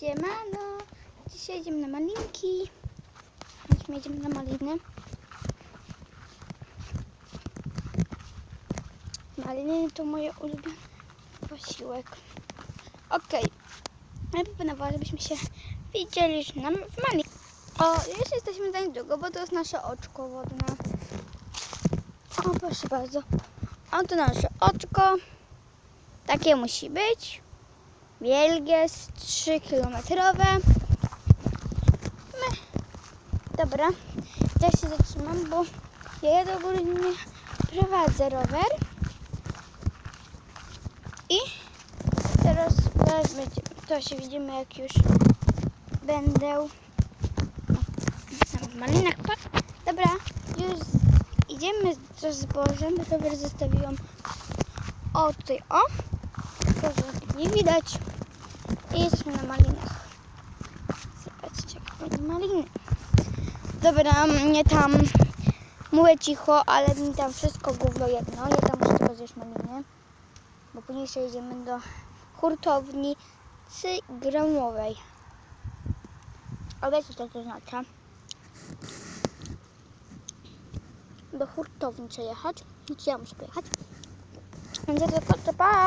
Siemano, dzisiaj jedziemy na malinki. Chodźmy, jedziemy na maliny. Maliny to moje ulubiony posiłek. Okej, najpierw proponuję, żebyśmy się widzieli już na, w malin. O, już jesteśmy za niedługo, bo to jest nasze oczko wodne. O, proszę bardzo. Oto nasze oczko. Takie musi być. Wielgie, 3 kilometrowe. My. Dobra, ja się zatrzymam, bo ja do góry nie prowadzę rower. I teraz wezmę, to się widzimy jak już będę w malinach. Dobra, już idziemy ze zbożem. Rower zostawiłam o tutaj, o. Nie widać. I jesteśmy na malinach. Zobaczcie, jak ładnie maliny. Dobra, mnie tam mówię cicho, ale mi tam wszystko gówno jedno. Ja tam muszę tylko maliny. Bo później jeszcze jedziemy do hurtowni cygramowej. A wiecie co to znaczy? Do hurtowni trzeba jechać. Znaczy ja muszę pojechać. Więc ja tylko to pa!